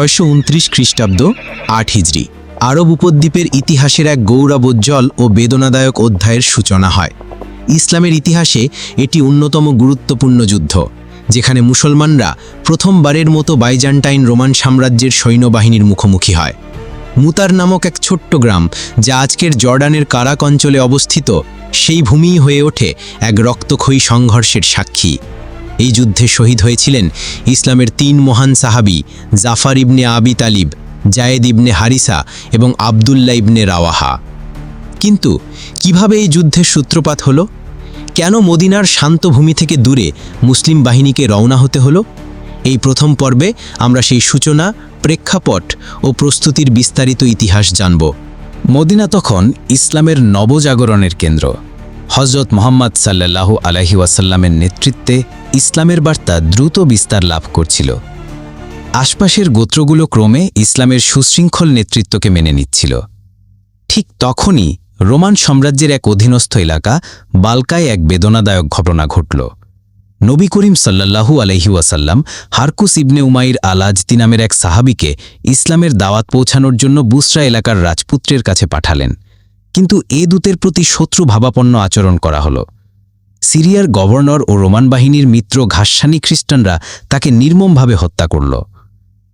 ছয়শো উনত্রিশ খ্রিস্টাব্দ আট হিজড়ি। আরব উপদ্বীপের ইতিহাসের এক গৌরবোজ্জ্বল ও বেদনাদায়ক অধ্যায়ের সূচনা হয়। ইসলামের ইতিহাসে এটি অন্যতম গুরুত্বপূর্ণ যুদ্ধ, যেখানে মুসলমানরা প্রথমবারের মতো বাইজান্টাইন রোমান সাম্রাজ্যের সৈন্যবাহিনীর মুখোমুখি হয়। মুতার নামক এক ছোট্ট গ্রাম, যা আজকের জর্ডানের কারাক অঞ্চলে অবস্থিত, সেই ভূমিই হয়ে ওঠে এক রক্তক্ষয়ী সংঘর্ষের সাক্ষী। এই যুদ্ধে শহীদ হয়েছিলেন ইসলামের তিন মহান সাহাবি, জাফার ইবনে আবি তালিব, জায়েদ ইবনে হারিসা এবং আবদুল্লা ইবনে রাওয়াহা। কিন্তু কীভাবে এই যুদ্ধের সূত্রপাত হলো? কেন মদিনার শান্ত ভূমি থেকে দূরে মুসলিম বাহিনীকে রওনা হতে হলো? এই প্রথম পর্বে আমরা সেই সূচনা, প্রেক্ষাপট ও প্রস্তুতির বিস্তারিত ইতিহাস জানব। মদিনা তখন ইসলামের নবজাগরণের কেন্দ্র। হজরত মোহাম্মদ সাল্লাল্লাহু আলহি ওয়াসাল্লামের নেতৃত্বে ইসলামের বার্তা দ্রুত বিস্তার লাভ করছিল। আশপাশের গোত্রগুলো ক্রমে ইসলামের সুশৃঙ্খল নেতৃত্বকে মেনে নিচ্ছিল। ঠিক তখনই রোমান সাম্রাজ্যের এক অধীনস্থ এলাকা বালকায় এক বেদনাদায়ক ঘটনা ঘটল। নবী করিম আলহি ওয়াসাল্লাম হারকুস ইবনে উমাইর আলাজতি নামের এক সাহাবিকে ইসলামের দাওয়াত পৌঁছানোর জন্য বুসরা এলাকার রাজপুত্রের কাছে পাঠালেন। কিন্তু এ দূতের প্রতি শত্রু ভাবাপন্ন আচরণ করা হল। সিরিয়ার গভর্নর ও রোমান বাহিনীর মিত্র ঘাসানি খ্রিস্টানরা তাকে নির্মমভাবে হত্যা করল।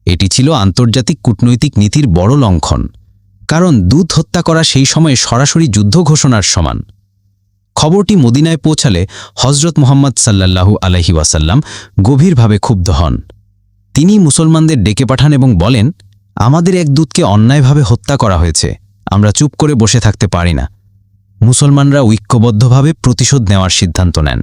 এটি ছিল আন্তর্জাতিক কূটনৈতিক নীতির বড় লঙ্ঘন, কারণ দূত হত্যা করা সেই সময়ে সরাসরি যুদ্ধ ঘোষণার সমান। খবরটি মদিনায় পৌঁছালে হজরত মোহাম্মদ সাল্লাল্লাহু আলহি ওয়াসাল্লাম গভীরভাবে ক্ষুব্ধ হন। তিনি মুসলমানদের ডেকে পাঠান এবং বলেন, আমাদের এক দূতকে অন্যায়ভাবে হত্যা করা হয়েছে। আমরা চুপ করে বসে থাকতে পারি না। মুসলমানরা ঐক্যবদ্ধভাবে প্রতিশোধ নেওয়ার সিদ্ধান্ত নেন।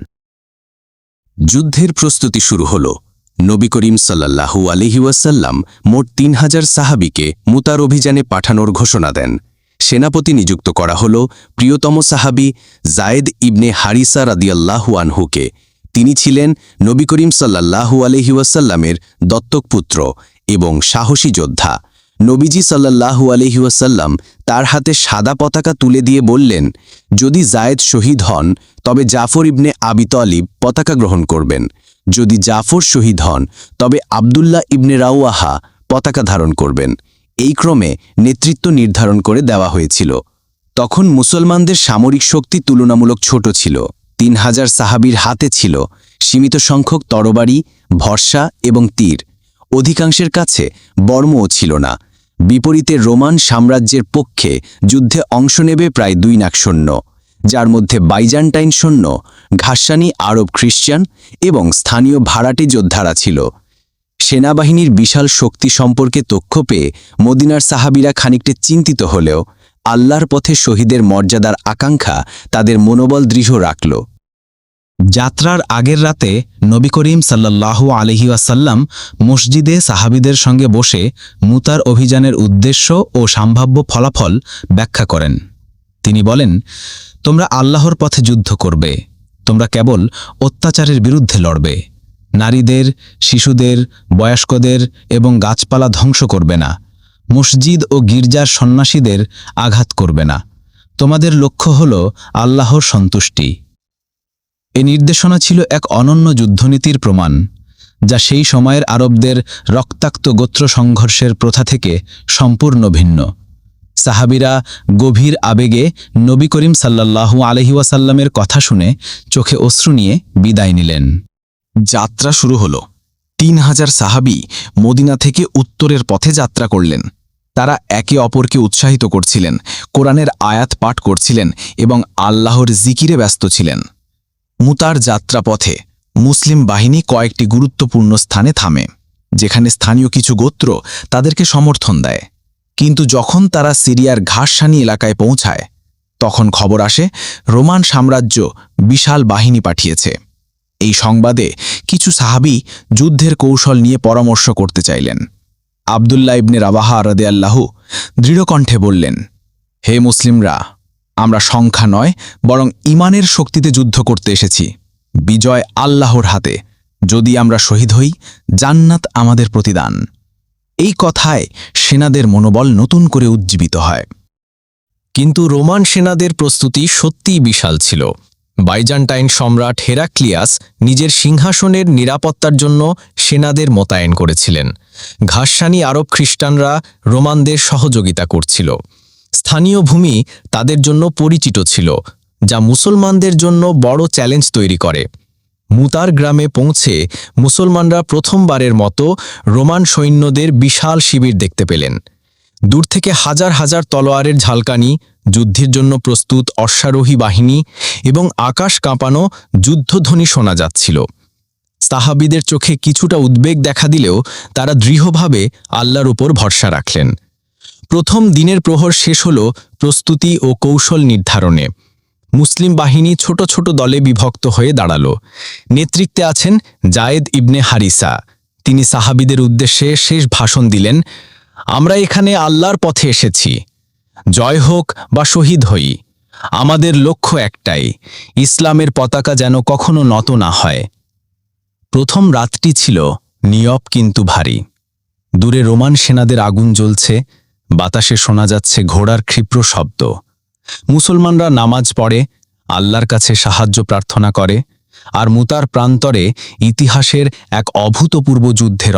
যুদ্ধের প্রস্তুতি শুরু হল। নবী করিম সাল্লাল্লাহু আলহি ওয়াসাল্লাম মোট তিন হাজার সাহাবিকে মুতার অভিযানে পাঠানোর ঘোষণা দেন। সেনাপতি নিযুক্ত করা হল প্রিয়তম সাহাবি জায়েদ ইবনে হারিসা রাদিয়াল্লাহু আনহুকে। তিনি ছিলেন নবী করিম সাল্লাল্লাহু আলহি ওয়াসাল্লামের দত্তক পুত্র এবং সাহসী যোদ্ধা। নবীজি সাল্লাল্লাহু আলহি ওয়াসাল্লাম তার হাতে সাদা পতাকা তুলে দিয়ে বললেন, যদি জায়েদ শহীদ হন, তবে জাফর ইবনে আবি তলিব পতাকা গ্রহণ করবেন। যদি জাফর শহীদ হন, তবে আবদুল্লাহ ইবনে রাউয়াহা পতাকা ধারণ করবেন। এই ক্রমে নেতৃত্ব নির্ধারণ করে দেওয়া হয়েছিল। তখন মুসলমানদের সামরিক শক্তি তুলনামূলক ছোট ছিল। তিন হাজার সাহাবির হাতে ছিল সীমিত সংখ্যক তরবারি, ভরসা এবং তীর। অধিকাংশের কাছে বর্মও ছিল না। বিপরীতে রোমান সাম্রাজ্যের পক্ষে যুদ্ধে অংশ নেবে প্রায় দুই লাখ সৈন্য। যার মধ্যে বাইজান্টাইন সৈন্য, ঘাসানি আরব খ্রিস্টান এবং স্থানীয় ভাড়াটে যোদ্ধারা ছিল। সেনাবাহিনীর বিশাল শক্তি সম্পর্কে তথ্য পেয়ে মদিনার সাহাবিরা খানিকটা চিন্তিত হলেও আল্লাহর পথে শহীদের মর্যাদার আকাঙ্ক্ষা তাদের মনোবল দৃঢ় রাখল। যাত্রার আগের রাতে নবী করিম সাল্লাল্লাহু আলহি ওয়াসাল্লাম মসজিদে সাহাবিদের সঙ্গে বসে মুতার অভিযানের উদ্দেশ্য ও সম্ভাব্য ফলাফল ব্যাখ্যা করেন। তিনি বলেন, তোমরা আল্লাহর পথে যুদ্ধ করবে, তোমরা কেবল অত্যাচারের বিরুদ্ধে লড়বে, নারীদের, শিশুদের, বয়স্কদের এবং গাছপালা ধ্বংস করবে না, মসজিদ ও গির্জার সন্ন্যাসীদের আঘাত করবে না। তোমাদের লক্ষ্য হল আল্লাহর সন্তুষ্টি। এ নির্দেশনা ছিল এক অনন্য যুদ্ধনীতির প্রমাণ, যা সেই সময়ের আরবদের রক্তাক্ত গোত্র সংঘর্ষের প্রথা থেকে সম্পূর্ণ ভিন্ন। সাহাবিরা গভীর আবেগে নবী করিম সাল্লাল্লাহু আলহিওয়াসাল্লামের কথা শুনে চোখে অশ্রু নিয়ে বিদায় নিলেন। যাত্রা শুরু হল। তিন হাজার সাহাবি মদিনা থেকে উত্তরের পথে যাত্রা করলেন। তারা একে অপরকে উৎসাহিত করছিলেন, কোরআনের আয়াত পাঠ করছিলেন এবং আল্লাহর জিকিরে ব্যস্ত ছিলেন। মুতার যাত্রাপথে মুসলিম বাহিনী কয়েকটি গুরুত্বপূর্ণ স্থানে থামে, যেখানে স্থানীয় কিছু গোত্র তাদেরকে সমর্থন দেয়। কিন্তু যখন তারা সিরিয়ার ঘাসসানি এলাকায় পৌঁছায়, তখন খবর আসে রোমান সাম্রাজ্য বিশাল বাহিনী পাঠিয়েছে। এই সংবাদে কিছু সাহাবি যুদ্ধের কৌশল নিয়ে পরামর্শ করতে চাইলেন। আবদুল্লাহ ইবনে রাবাহা রদেয়াল্লাহু দৃঢ়কণ্ঠে বললেন, হে মুসলিমরা আমরা সংখ্যা নয়, বরং ইমানের শক্তিতে যুদ্ধ করতে এসেছি। বিজয় আল্লাহর হাতে। যদি আমরা শহীদ হই, জান্নাত আমাদের প্রতিদান। এই কথায় সেনাদের মনোবল নতুন করে উজ্জীবিত হয়। কিন্তু রোমান সেনাদের প্রস্তুতি সত্যিই বিশাল ছিল। বাইজান্টাইন সম্রাট হেরাক্লিয়াস নিজের সিংহাসনের নিরাপত্তার জন্য সেনাদের মোতায়েন করেছিলেন। ঘাসসানি আরব খ্রিস্টানরা রোমানদের সহযোগিতা করছিল। স্থানীয় ভূমি তাদের জন্য পরিচিত ছিল, যা মুসলমানদের জন্য বড় চ্যালেঞ্জ তৈরি করে। মুতার গ্রামে পৌঁছে মুসলমানরা প্রথমবারের মতো রোমান সৈন্যদের বিশাল শিবির দেখতে পেলেন। দূর থেকে হাজার হাজার তলোয়ারের ঝালকানি, যুদ্ধের জন্য প্রস্তুত অশ্বারোহী বাহিনী এবং আকাশ কাঁপানো যুদ্ধধ্বনি শোনা যাচ্ছিল। সাহাবিদের চোখে কিছুটা উদ্বেগ দেখা দিলেও তারা দৃঢ়ভাবে আল্লাহর উপর ভরসা রাখলেন। প্রথম দিনের প্রহর শেষ হল প্রস্তুতি ও কৌশল নির্ধারণে। মুসলিম বাহিনী ছোট ছোট দলে বিভক্ত হয়ে দাঁড়াল। নেতৃত্বে আছেন জায়েদ ইবনে হারিসা। তিনি সাহাবিদের উদ্দেশ্যে শেষ ভাষণ দিলেন, আমরা এখানে আল্লাহর পথে এসেছি। জয় হোক বা শহীদ হই। আমাদের লক্ষ্য একটাই, ইসলামের পতাকা যেন কখনো নত না হয়। প্রথম রাতটি ছিল নীয়ব কিন্তু ভারী। দূরে রোমান সেনাদের আগুন জ্বলছে বাতাসে শোনা যাচ্ছে ঘোড়ার ক্ষিপ্র শব্দ। মুসলমানরা নামাজ পড়ে, আল্লাহর কাছে সাহায্য প্রার্থনা করে, আর মুতার প্রান্তরে ইতিহাসের এক অভূতপূর্ব যুদ্ধের